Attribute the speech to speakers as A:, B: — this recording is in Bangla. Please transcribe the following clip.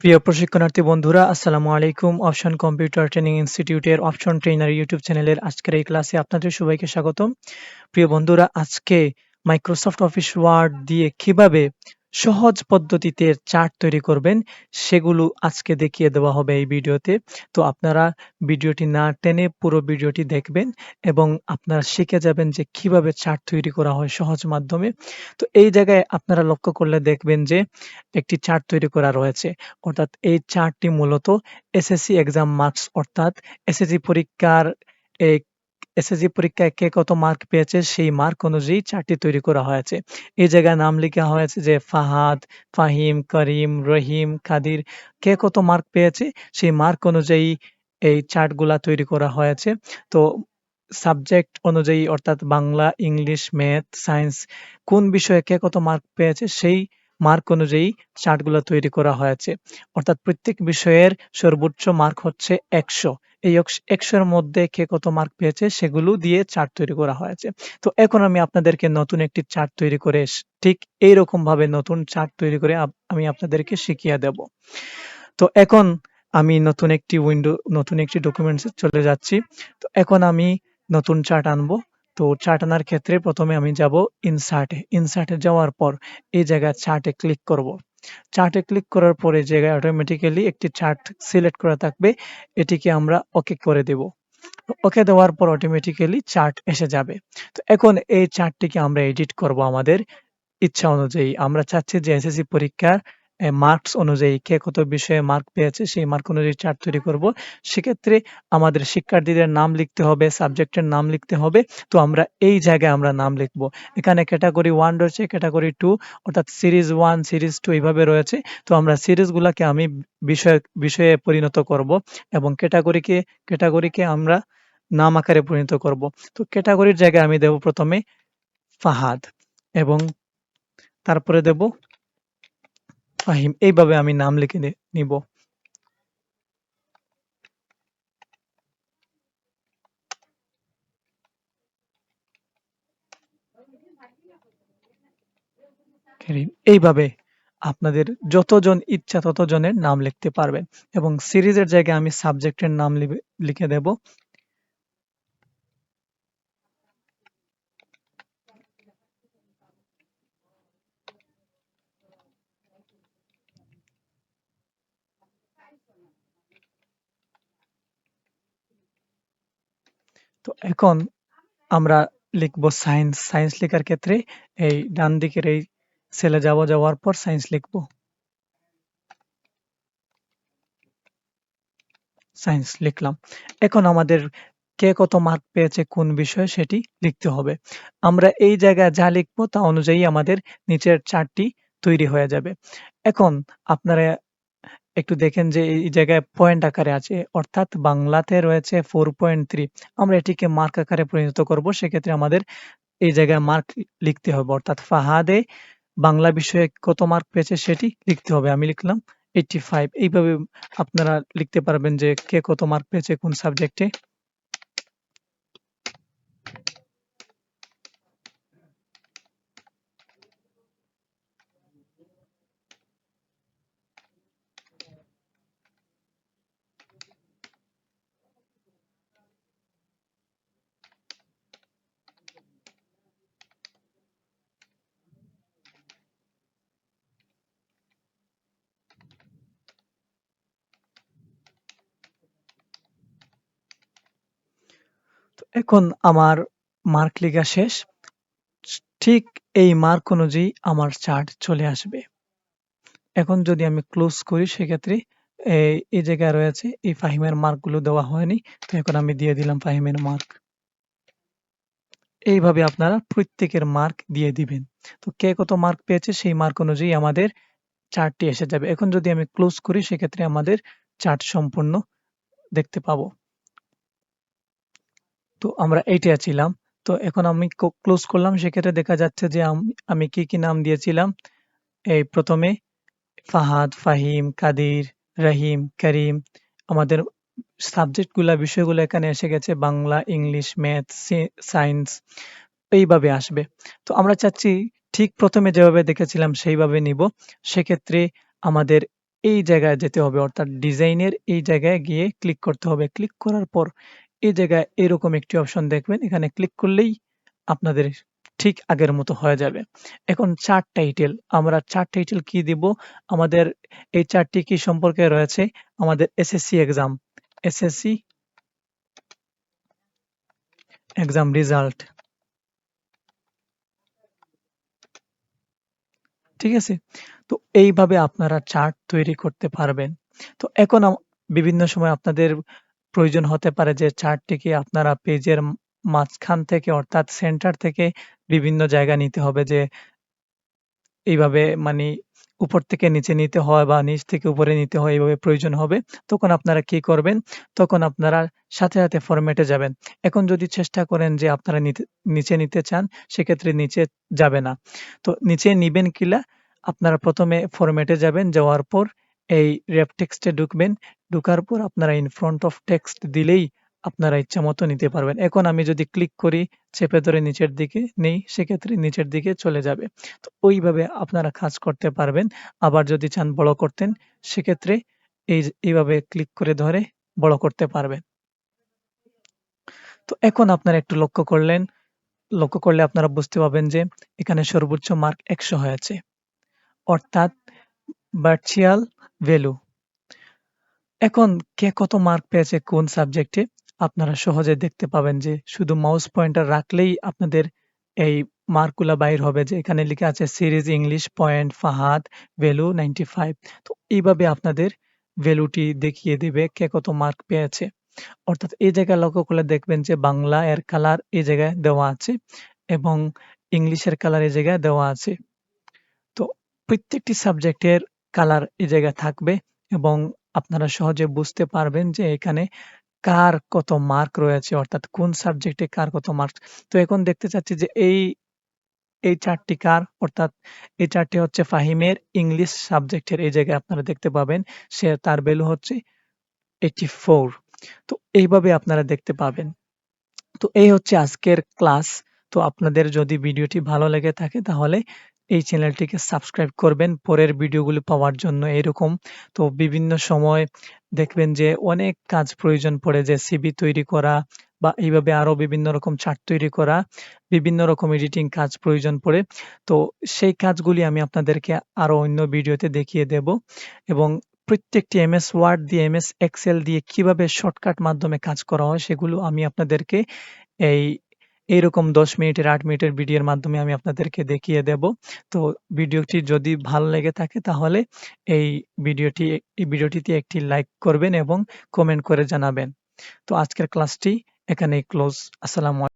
A: প্রিয় প্রশিক্ষণার্থী বন্ধুরা, আসসালামু আলাইকুম। অপশন কম্পিউটার ট্রেনিং ইনস্টিটিউটের অপশন ট্রেনার ইউটিউব চ্যানেলের আজকের এই ক্লাসে আপনাদের সবাইকে স্বাগতম। প্রিয় বন্ধুরা, আজকে মাইক্রোসফট অফিস ওয়ার্ড দিয়ে কীভাবে সহজ পদ্ধতিতে চার্ট তৈরি করবেন, সেগুলো আজকে দেখিয়ে দেওয়া হবে এই ভিডিওতে। তো আপনারা ভিডিওটি না টেনে পুরো ভিডিওটি দেখবেন এবং আপনারা শিখে যাবেন যে কীভাবে চার্ট তৈরি করা হয় সহজ মাধ্যমে। তো এই জায়গায় আপনারা লক্ষ্য করলে দেখবেন যে একটি চার্ট তৈরি করা রয়েছে। অর্থাৎ এই চার্টটি মূলত এসএসসি এক্সাম মার্কস অর্থাৎ এসএসসি পরীক্ষার এসএসসি পরীক্ষায় কে কত মার্ক পেয়েছে সেই মার্ক অনুযায়ী চার্টটি তৈরি করা হয়েছে। এই জায়গায় নাম লিখা হয়েছে যে ফাহাদ, ফাহিম, করিম, রহিম, কাদির কে কত মার্ক পেয়েছে সেই মার্ক অনুযায়ী এই চার্টগুলা তৈরি করা হয়েছে। তো সাবজেক্ট অনুযায়ী অর্থাৎ বাংলা, ইংলিশ, ম্যাথ, সায়েন্স কোন বিষয়ে কে কত মার্ক পেয়েছে সেই মার্ক অনুযায়ী চার্টগুলো তৈরি করা হয়েছে। অর্থাৎ প্রত্যেক বিষয়ের সর্বোচ্চ মার্ক হচ্ছে ১০০ এই একশোর মধ্যে কে কত মার্ক পেয়েছে সেগুলো দিয়ে চার্ট তৈরি করা হয়েছে। তো এখন আমি আপনাদেরকে নতুন একটি চার্ট তৈরি করে ঠিক এইরকমভাবে নতুন চার্ট তৈরি করে আমি আপনাদেরকে শিখিয়ে দেব। তো এখন আমি নতুন একটি উইন্ডো নতুন একটি ডকুমেন্টসে চলে যাচ্ছি। তো এখন আমি নতুন চার্ট আনব। তো চার্ট আনার ক্ষেত্রে প্রথমে আমি যাব ইনসার্ট। ইনসার্ট যাওয়ার পর এই জায়গায় চার্টে ক্লিক করব। চার্টে ক্লিক করার পরে জায়গায় অটোমেটিক্যালি একটি চার্ট সিলেক্ট করা থাকবে। এটিকে আমরা ওকে করে দেব। ওকে দেওয়ার পর অটোমেটিক্যালি চার্ট এসে যাবে। তো এখন এই চার্টটিকে আমরা এডিট করব আমাদের ইচ্ছা অনুযায়ী। আমরা চাচ্ছি যে এসএসসি পরীক্ষার মার্কস অনুযায়ী কে কত বিষয়ে মার্ক পেয়েছে সেই মার্ক অনুযায়ী চার্ট তৈরি করব। সেক্ষেত্রে আমাদের শিক্ষার্থীদের নাম লিখতে হবে, সাবজেক্টের নাম লিখতে হবে। তো আমরা এই জায়গায় আমরা নাম লিখব। এখানে ক্যাটেগরি 1 রয়েছে, ক্যাটেগরি 2 অর্থাৎ সিরিজ 1, সিরিজ 2 এভাবে রয়েছে। তো আমরা সিরিজগুলাকে আমি বিষয় বিষয়ে পরিণত করব এবং ক্যাটেগরিকে ক্যাটাগরিকে আমরা নাম আকারে পরিণত করব। তো ক্যাটাগরির জায়গায় আমি দেব প্রথমে ফাহাদ এবং তারপরে দেব ফাহিম। এইভাবে আমি নাম লিখে নিব। এইভাবে আপনাদের যতজন ইচ্ছা ততজনের নাম লিখতে পারবেন এবং সিরিজের জায়গায় আমি সাবজেক্টের নাম লিখে দেব। তো এখন আমরা লিখব সায়েন্স। সায়েন্স লেখার ক্ষেত্রে এই ডান দিকের এই সেলে যাব, যাওয়ার পর সায়েন্স লিখব। সায়েন্স লিখলাম। এখন আমাদের কে কত মার্ক পেয়েছে কোন বিষয়ে সেটি লিখতে হবে। আমরা এই জায়গায় যা লিখব তা অনুযায়ী আমাদের নিচের চারটি তৈরি হয়ে যাবে। এখন আপনারা একটু দেখেন যে এই জায়গায় পয়েন্ট আকারে আছে অর্থাৎ বাংলাতে রয়েছে 4.3 আমরা এটিকে মার্ক আকারে পরিণত করব। সেক্ষেত্রে আমাদের এই জায়গায় মার্ক লিখতে হবে অর্থাৎ ফাহাদে বাংলা বিষয়ে কত মার্ক পেয়েছে সেটি লিখতে হবে। আমি লিখলাম 85 এইভাবে আপনারা লিখতে পারবেন যে কে কত মার্ক পেয়েছে কোন সাবজেক্টে। এখন আমার মার্ক লেখা শেষ। ঠিক এই মার্ক অনুযায়ী আমার চার্ট চলে আসবে। এখন যদি আমি ক্লোজ করি সেক্ষেত্রে এই, জায়গায় রয়েছে এই ফাহিমের মার্কগুলো দেওয়া হয়নি। তো এখন আমি দিয়ে দিলাম ফাহিমের মার্ক। এইভাবে আপনারা প্রত্যেকের মার্ক দিয়ে দিবেন। তো কে কত মার্ক পেয়েছে সেই মার্ক অনুযায়ী আমাদের চার্টটি এসে যাবে। এখন যদি আমি ক্লোজ করি সেক্ষেত্রে আমাদের চার্ট সম্পূর্ণ দেখতে পাবো। তো আমরা এইটা ছিলাম। তো এখন আমি ক্লোজ করলাম সেক্ষেত্রে দেখা যাচ্ছে যে আম কি, কি নাম দিয়েছিলাম? এই ১ম এ ফাহাদ, ফাহিম, কাদির, রহিম, করিম আমাদের সাবজেক্টগুলা বিষয়গুলো এখানে এসে গেছে বাংলা, ইংলিশ, ম্যাথ, সায়েন্স এইভাবে আসবে। তো আমরা চাচ্ছি ঠিক ১ম এ যেভাবে দেখেছিলাম সেইভাবে নিব। সেক্ষেত্রে আমাদের এই জায়গায় যেতে হবে অর্থাৎ ডিজাইনের এই জায়গায় গিয়ে ক্লিক করতে হবে। ক্লিক করার পর এই জায়গায় এরকম একটি অপশন দেখবেন। এখানে ক্লিক করলেই আপনাদের ঠিক আগের মতো হয়ে যাবে। এখন চার্ট টাইটেল আমরা চার্ট টাইটেল কি দিব? আমাদের এই চার্টটি কি সম্পর্কে রয়েছে? আমাদের SSC exam SSC exam result ঠিক আছে? তো এইভাবে আপনারা চার্ট তৈরি করতে পারবেন। তো এখন বিভিন্ন সময় আপনাদের প্রয়োজন হতে পারে যে চার্টটিকে আপনারা পেজের মাঝখান থেকে অর্থাৎ সেন্টার থেকে বিভিন্ন জায়গা নিতে হবে যে এইভাবে মানে উপর থেকে নিচে নিতে হয় বা নিচ থেকে উপরে নিতে হয় এভাবে প্রয়োজন হবে। তখন আপনারা কি করবেন? তখন আপনারা সাথে, সাথে ফরম্যাটে যাবেন। এখন যদি চেষ্টা করেন যে আপনারা নিচে নিতে চান সেক্ষেত্রে নিচে যাবে না। তো নিচে নিবেন কিলা? আপনারা ১ম এ ফরম্যাটে যাবেন। যাওয়ার পর এই রেপ টেক্সট এ ঢুকবেন। ঢুকার পর আপনারা ইন ফ্রন্ট অফ টেক্সট দিলেই আপনারা ইচ্ছামত নিতে পারবেন। এখন আমি যদি ক্লিক করি, চেপে ধরে নিচের দিকে নেই, সেক্ষেত্রে নিচের দিকে চলে যাবে। তো ওইভাবে আপনারা কাজ করতে পারবেন। আবার যদি চান বড় করতেন, সেক্ষেত্রে এই এইভাবে ক্লিক করে ধরে বড় করতে পারবেন। তো এখন আপনারা একটু লক্ষ্য করলেন, লক্ষ্য করলে আপনারা বুঝতে পারবেন যে এখানে সর্বোচ্চ মার্ক ১০০ হয়েছে। অর্থাৎ ভার্চুয়াল ভ্যালু। এখন কে কত মার্ক পেয়েছে কোন সাবজেক্টে আপনারা সহজে দেখতে পাবেন যে শুধু মাউস পয়েন্টার রাখলেই আপনাদের এই মার্কগুলা বাইর হবে যে এখানে লিখা আছে series English point Fahad value 95 তো এইভাবে আপনাদের ভ্যালুটি দেখিয়ে দিবে কে কত মার্ক পেয়েছে। অর্থাৎ এই জায়গায় লক্ষ্য করলে দেখবেন যে বাংলা এর কালার এই জায়গায় দেওয়া আছে এবং ইংলিশের কালার এই জায়গায় দেওয়া আছে। তো প্রত্যেকটি সাবজেক্টের কালার এই জায়গায় থাকবে এবং আপনারা সহজে বুঝতে পারবেন যে এখানে কার কত মার্ক রয়েছে, অর্থাৎ কোন সাবজেক্টে কার কত মার্ক। তো এখন দেখতে চাচ্ছি যে এই এই চারটি কার, অর্থাৎ এই চারটি হচ্ছে ফাহিমের ইংলিশ সাবজেক্টের, এই জায়গায় আপনারা দেখতে পাবেন সে তার ভ্যালু হচ্ছে এইটি ফোর। তো এইভাবে আপনারা দেখতে পাবেন। তো এই হচ্ছে আজকের ক্লাস। তো আপনাদের যদি ভিডিওটি ভালো লেগে থাকে তাহলে এই চ্যানেলটিকে সাবস্ক্রাইব করবেন পরের ভিডিওগুলো পাওয়ার জন্য এরকম। তো বিভিন্ন সময় দেখবেন যে অনেক কাজ প্রয়োজন পড়ে, যে সিবি তৈরি করা বা এইভাবে আরও বিভিন্ন রকম চার্ট তৈরি করা, বিভিন্ন রকম এডিটিং কাজ প্রয়োজন পড়ে। তো সেই কাজগুলি আমি আপনাদেরকে আরও অন্য ভিডিওতে দেখিয়ে দেব এবং প্রত্যেকটি এমএস ওয়ার্ড দিয়ে এমএস এক্সেল দিয়ে কীভাবে শর্টকাট মাধ্যমে কাজ করা হয় সেগুলো আমি আপনাদেরকে এই এইরকম ১০ মিনিটের, আট মিনিটের ভিডিওর মাধ্যমে আমি আপনাদেরকে দেখিয়ে দেব। তো ভিডিওটি যদি ভালো লেগে থাকে তাহলে এই ভিডিওটি, এই ভিডিওটিতে একটি লাইক করবেন এবং কমেন্ট করে জানাবেন। তো আজকের ক্লাসটি এখানেই ক্লোজ। আসসালামু